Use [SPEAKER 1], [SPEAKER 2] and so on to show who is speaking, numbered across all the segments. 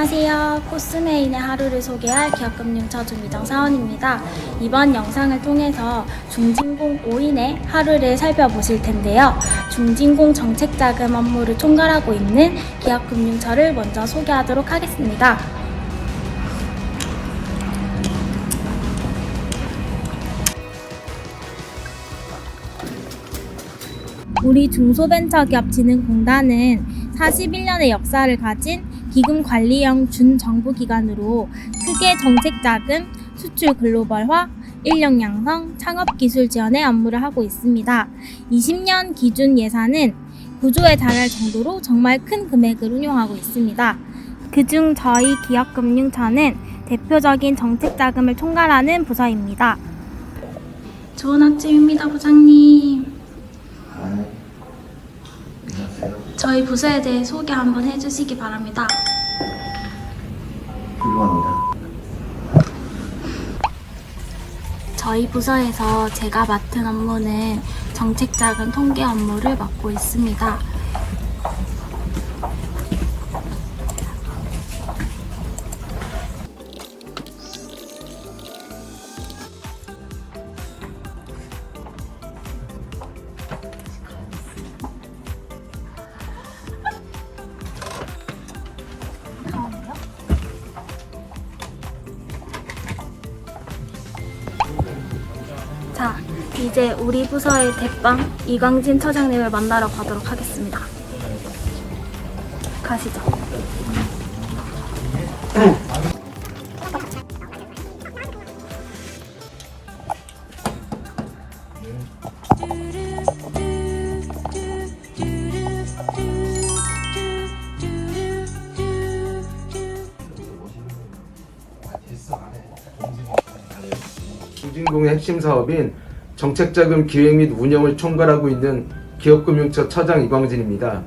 [SPEAKER 1] 안녕하세요. 코스메인의 하루를 소개할 기업금융처 주미정 사원입니다. 이번 영상을 통해서 중진공 5인의 하루를 살펴보실 텐데요. 중진공 정책자금 업무를 총괄하고 있는 기업금융처를 먼저 소개하도록 하겠습니다. 우리 중소벤처기업진흥공단은 41년의 역사를 가진 기금 관리형 준정부기관으로 크게 정책 자금, 수출 글로벌화, 인력 양성, 창업 기술 지원의 업무를 하고 있습니다. 20년 기준 예산은 9조에 달할 정도로 정말 큰 금액을 운용하고 있습니다. 그중 저희 기업금융처는 대표적인 정책 자금을 총괄하는 부서입니다. 좋은 아침입니다, 부장님. 저희 부서에 대해 소개 한번 해주시기 바랍니다.
[SPEAKER 2] 훌륭합니다.
[SPEAKER 1] 저희 부서에서 제가 맡은 업무는 정책 자금 통계 업무를 맡고 있습니다. 이제 우리 부서의 대빵 이광진 처장님을 만나러 가도록 하겠습니다. 가시죠.
[SPEAKER 2] 중진공의 핵심 사업인 정책자금 기획 및 운영을 총괄하고 있는 기업금융처 처장 이광진입니다.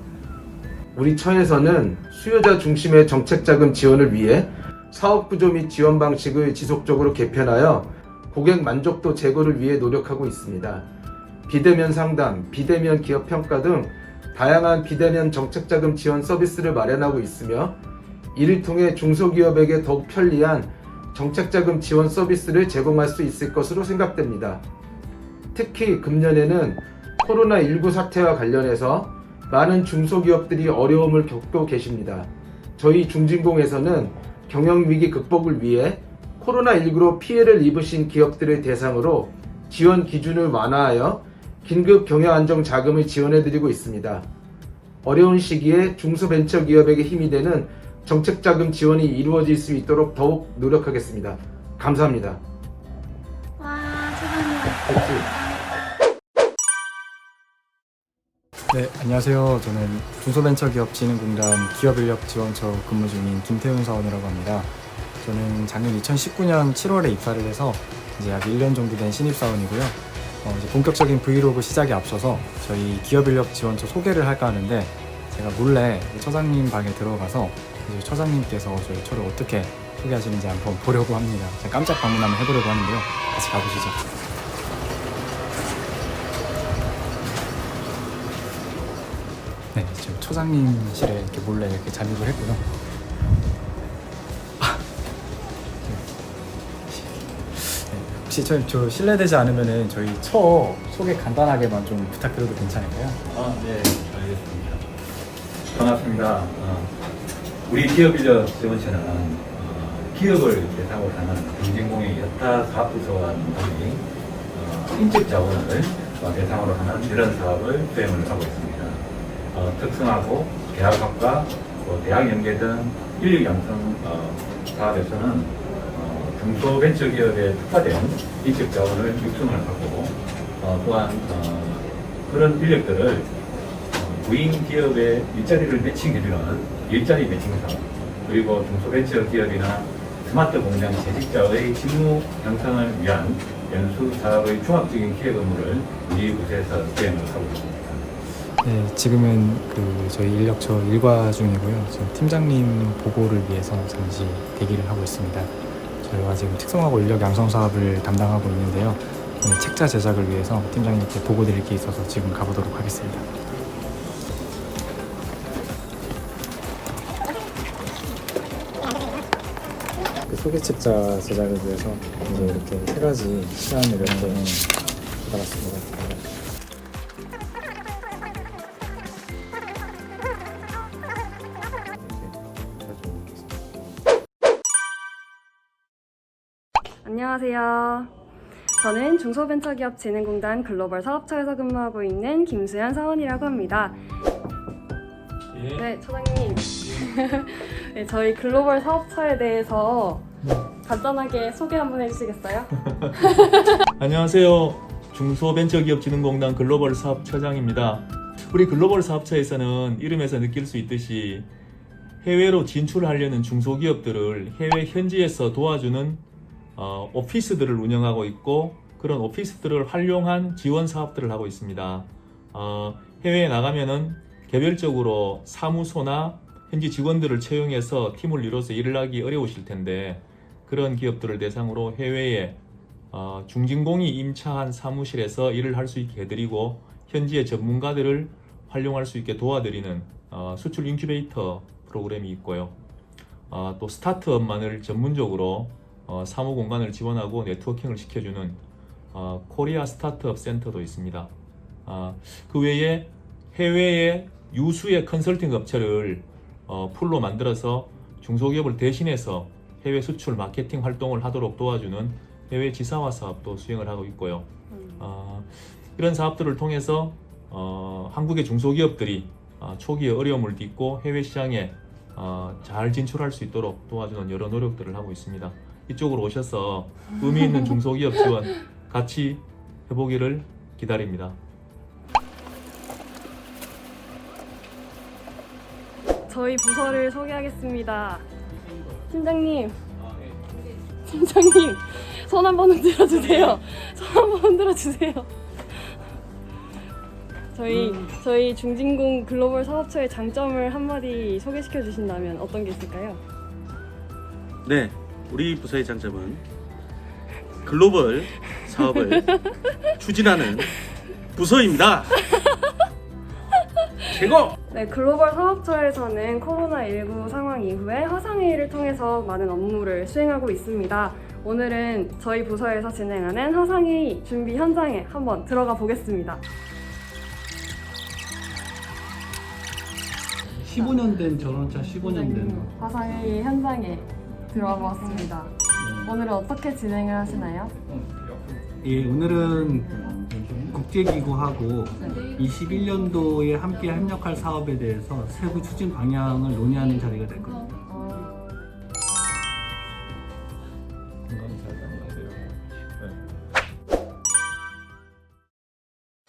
[SPEAKER 2] 우리 처에서는 수요자 중심의 정책자금 지원을 위해 사업 구조 및 지원 방식을 지속적으로 개편하여 고객 만족도 제고를 위해 노력하고 있습니다. 비대면 상담, 비대면 기업 평가 등 다양한 비대면 정책자금 지원 서비스를 마련하고 있으며 이를 통해 중소기업에게 더욱 편리한 정책자금 지원 서비스를 제공할 수 있을 것으로 생각됩니다. 특히 금년에는 코로나19 사태와 관련해서 많은 중소기업들이 어려움을 겪고 계십니다. 저희 중진공에서는 경영위기 극복을 위해 코로나19로 피해를 입으신 기업들을 대상으로 지원 기준을 완화하여 긴급 경영 안정 자금을 지원해드리고 있습니다. 어려운 시기에 중소벤처기업에게 힘이 되는 정책자금 지원이 이루어질 수 있도록 더욱 노력하겠습니다. 감사합니다.
[SPEAKER 1] 와, 처장님.
[SPEAKER 3] 네, 안녕하세요. 저는 중소벤처기업진흥공단 기업인력지원처 근무 중인 김태훈 사원이라고 합니다. 저는 작년 2019년 7월에 입사를 해서 이제 약 1년 정도 된 신입사원이고요. 어, 이제 본격적인 브이로그 시작에 앞서서 저희 기업인력지원처 소개를 할까 하는데 제가 몰래 처장님 방에 들어가서 이제 처장님께서 저희 처를 어떻게 소개하시는지 한번 보려고 합니다. 제가 깜짝 방문 한번 해보려고 하는데요. 같이 가보시죠. 네, 지금 초장님실에 이렇게 몰래 이렇게 잠입을 했고요. 아, 네, 혹시 저, 저 실례되지 않으면은 저희 처 소개 간단하게만 좀 부탁드려도 괜찮을까요?
[SPEAKER 4] 아, 네, 알겠습니다. 반갑습니다. 어, 우리 기업 인력 지원처는 어, 기업을 대상으로 하는 경진공의 여타 사업부서와 동시 어, 자원을 어, 대상으로 하는 이런 사업을 수행을 하고 있습니다. 어, 특성하고 대학학과, 또 대학 연계 등 인력 양성 어, 사업에서는 어, 중소벤처기업에 특화된 인적 자원을 육성을 하고 어, 또한 어, 그런 인력들을 어, 구인 기업의 일자리를 매칭해주는 일자리 매칭 사업 그리고 중소벤처 기업이나 스마트 공장 재직자의 직무 형성을 위한 연수 사업의 종합적인 기획 업무를 우리 부서에서 수행을 하고 있습니다.
[SPEAKER 3] 네, 지금은 그 저희 인력처 일과 중이고요. 지금 팀장님 보고를 위해서 잠시 대기를 하고 있습니다. 저희가 지금 특성화고 인력 양성 사업을 담당하고 있는데요. 오늘 책자 제작을 위해서 팀장님께 보고 드릴 게 있어서 지금 가보도록 하겠습니다. 소개 책자 제작을 위해서 이제 이렇게 세 가지 시안을 이렇게 받았습니다.
[SPEAKER 5] 안녕하세요. 저는 중소벤처기업진흥공단 글로벌 사업처에서 근무하고 있는 김수현 사원이라고 합니다. 네, 차장님. 네, 저희 글로벌 사업처에 대해서 간단하게 소개 한번 해주시겠어요?
[SPEAKER 6] 안녕하세요. 중소벤처기업진흥공단 글로벌 사업처장입니다. 우리 글로벌 사업처에서는 이름에서 느낄 수 있듯이 해외로 진출하려는 중소기업들을 해외 현지에서 도와주는 어, 오피스들을 운영하고 있고 그런 오피스들을 활용한 지원 사업들을 하고 있습니다. 어, 해외에 나가면은 개별적으로 사무소나 현지 직원들을 채용해서 팀을 이뤄서 일을 하기 어려우실 텐데 그런 기업들을 대상으로 해외에 어, 중진공이 임차한 사무실에서 일을 할 수 있게 해드리고 현지의 전문가들을 활용할 수 있게 도와드리는 어, 수출 인큐베이터 프로그램이 있고요. 어, 또 스타트업만을 전문적으로 어, 사무 공간을 지원하고 네트워킹을 시켜주는 어, 코리아 스타트업 센터도 있습니다. 아, 그 외에 해외의 유수의 컨설팅 업체를 어, 풀로 만들어서 중소기업을 대신해서 해외 수출 마케팅 활동을 하도록 도와주는 해외 지사화 사업도 수행을 하고 있고요. 어, 이런 사업들을 통해서 어, 한국의 중소기업들이 어, 초기에 어려움을 딛고 해외 시장에 어, 잘 진출할 수 있도록 도와주는 여러 노력들을 하고 있습니다. 이쪽으로 오셔서 의미 있는 중소기업 지원 같이 해보기를 기다립니다.
[SPEAKER 5] 저희 부서를 소개하겠습니다. 팀장님. 팀장님, 손 한 번 흔들어 주세요. 손 한 번 흔들어 주세요. 저희 저희 중진공 글로벌 사업처의 장점을 한마디 소개시켜 주신다면 어떤 게 있을까요?
[SPEAKER 7] 네, 우리 부서의 장점은 글로벌 사업을 추진하는 부서입니다. 최고!
[SPEAKER 5] 네, 글로벌 사업처에서는 코로나19 상황 이후에 화상회의를 통해서 많은 업무를 수행하고 있습니다. 오늘은 저희 부서에서 진행하는 화상회의 준비 현장에 한번 들어가 보겠습니다.
[SPEAKER 8] 15년 된 전원차 15년 된
[SPEAKER 5] 네, 화상회의 현장에 들어와 보았습니다. 오늘은 어떻게 진행을 하시나요?
[SPEAKER 8] 예, 오늘은 국제기구하고 21년도에 함께 협력할 사업에 대해서 세부 추진 방향을 논의하는 자리가 될 겁니다.
[SPEAKER 5] 어,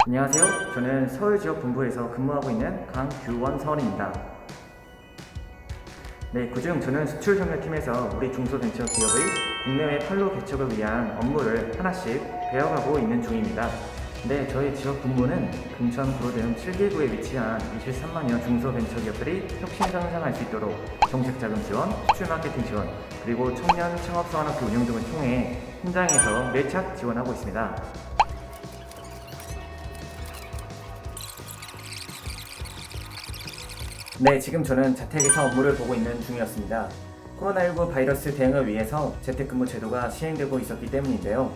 [SPEAKER 9] 안녕하세요. 저는 서울 지역 본부에서 근무하고 있는 강규원 사원입니다. 네, 그중 저는 수출 협력팀에서 우리 중소벤처 기업의 국내외 판로 개척을 위한 업무를 하나씩 배워가고 있는 중입니다. 네, 저희 지역 본부는 금천 구로 등 7개구에 위치한 23만여 중소벤처 기업들이 혁신 성장할 수 있도록 정책 자금 지원, 수출 마케팅 지원, 그리고 청년 창업 사관학교 운영 등을 통해 현장에서 밀착 지원하고 있습니다. 네, 지금 저는 자택에서 업무를 보고 있는 중이었습니다. 코로나19 바이러스 대응을 위해서 재택근무 제도가 시행되고 있었기 때문인데요.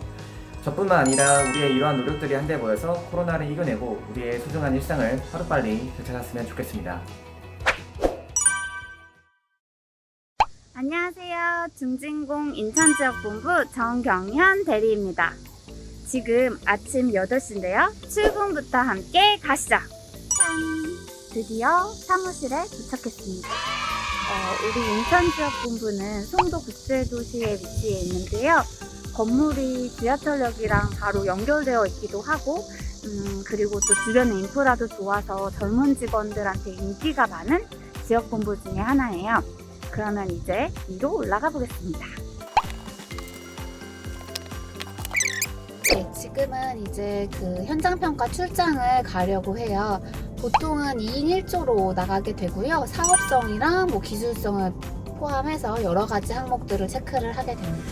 [SPEAKER 9] 저뿐만 아니라 우리의 이러한 노력들이 한데 모여서 코로나를 이겨내고 우리의 소중한 일상을 하루빨리 되찾았으면 좋겠습니다.
[SPEAKER 10] 안녕하세요. 중진공 인천지역본부 정경현 대리입니다. 지금 아침 8시인데요. 출근부터 함께 가시죠. 짠! 드디어 사무실에 도착했습니다. 어, 우리 인천지역본부는 송도 국제도시에 위치해 있는데요. 건물이 지하철역이랑 바로 연결되어 있기도 하고, 음, 그리고 또 주변의 인프라도 좋아서 젊은 직원들한테 인기가 많은 지역본부 중에 하나예요. 그러면 이제 위로 올라가 보겠습니다. 네, 지금은 이제 그 현장 평가 출장을 가려고 해요. 보통은 2인 1조로 나가게 되고요. 사업성이랑 뭐 기술성을 포함해서 여러 가지 항목들을 체크를 하게 됩니다.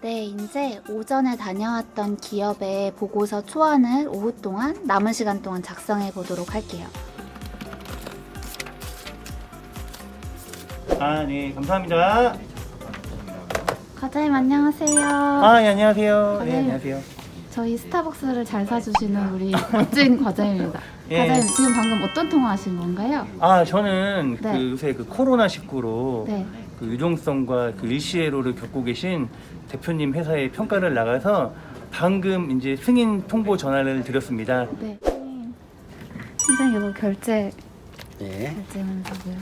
[SPEAKER 10] 네, 이제 오전에 다녀왔던 기업의 보고서 초안을 오후 동안 남은 시간 동안 작성해 보도록 할게요.
[SPEAKER 11] 아, 네, 감사합니다.
[SPEAKER 10] 과장님 안녕하세요.
[SPEAKER 11] 아, 예, 안녕하세요. 네,
[SPEAKER 10] 과장님.
[SPEAKER 11] 안녕하세요.
[SPEAKER 10] 저희 스타벅스를 잘 사주시는 우리 멋진 과장입니다.
[SPEAKER 11] 예.
[SPEAKER 10] 과장님 지금 방금 어떤 통화하신 건가요?
[SPEAKER 11] 아, 저는
[SPEAKER 10] 네.
[SPEAKER 11] 그 요새 그 코로나 19로
[SPEAKER 10] 네.
[SPEAKER 11] 그 유동성과 그 일시애로를 겪고 계신 대표님 회사에 평가를 나가서 방금 이제 승인 통보 전화를 드렸습니다.
[SPEAKER 10] 네. 선생님 이거 결제
[SPEAKER 12] 네.
[SPEAKER 10] 결제 문서고요.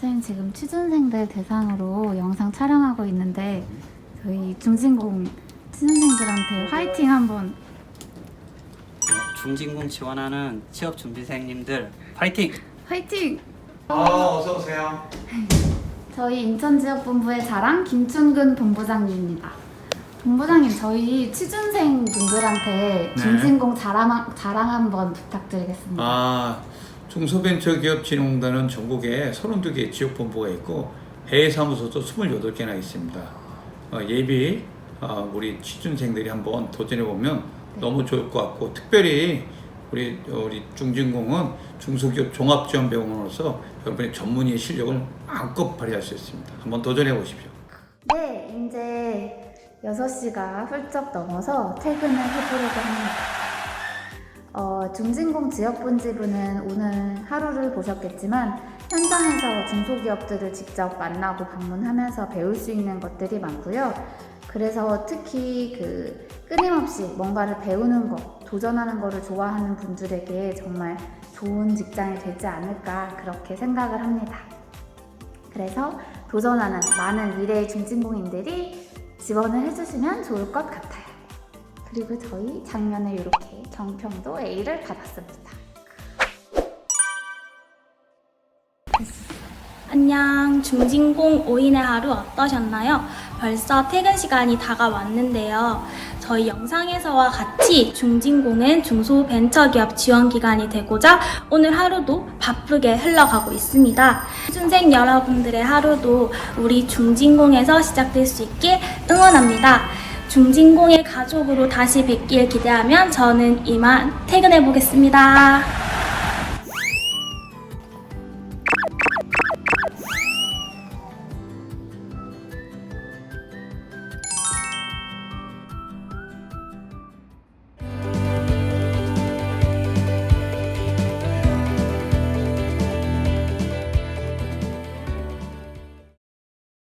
[SPEAKER 10] 선생님 지금 취준생들 대상으로 영상 촬영하고 있는데 저희 중진공 취준생들한테 화이팅 한번
[SPEAKER 12] 중진공 지원하는 취업 준비생님들 파이팅!
[SPEAKER 10] 화이팅!
[SPEAKER 13] 아, 어서 오세요.
[SPEAKER 10] 저희 인천지역본부의 자랑 김춘근 본부장님입니다. 본부장님 저희 취준생 분들한테
[SPEAKER 13] 네.
[SPEAKER 10] 중진공 자랑, 자랑 한번 부탁드리겠습니다.
[SPEAKER 13] 아, 중소벤처기업진흥공단은 전국에 32개 지역본부가 있고 해외 사무소도 28개나 있습니다. 어, 예비 어, 우리 취준생들이 한번 도전해 보면 너무 좋을 것 같고 특별히 우리 우리 중진공은 중소기업 종합지원병원으로서 여러분의 전문의 실력을 마음껏 발휘할 수 있습니다. 한번 도전해 보십시오.
[SPEAKER 10] 네, 이제 6시가 훌쩍 넘어서 퇴근을 해보려고 합니다. 어, 중진공 지역본지부는 오늘 하루를 보셨겠지만 현장에서 중소기업들을 직접 만나고 방문하면서 배울 수 있는 것들이 많고요. 그래서 특히 그 끊임없이 뭔가를 배우는 것, 도전하는 것을 좋아하는 분들에게 정말 좋은 직장이 되지 않을까 그렇게 생각을 합니다. 그래서 도전하는 많은 미래의 중진공인들이 지원을 해주시면 좋을 것 같아요. 그리고 저희 작년에 이렇게 정평도 A를 받았습니다.
[SPEAKER 1] 안녕. 중진공 5인의 하루 어떠셨나요? 벌써 퇴근 시간이 다가왔는데요. 저희 영상에서와 같이 중진공은 중소벤처기업 지원기관이 되고자 오늘 하루도 바쁘게 흘러가고 있습니다. 준생 여러분들의 하루도 우리 중진공에서 시작될 수 있길 응원합니다. 중진공의 가족으로 다시 뵙길 기대하면 저는 이만 퇴근해 보겠습니다.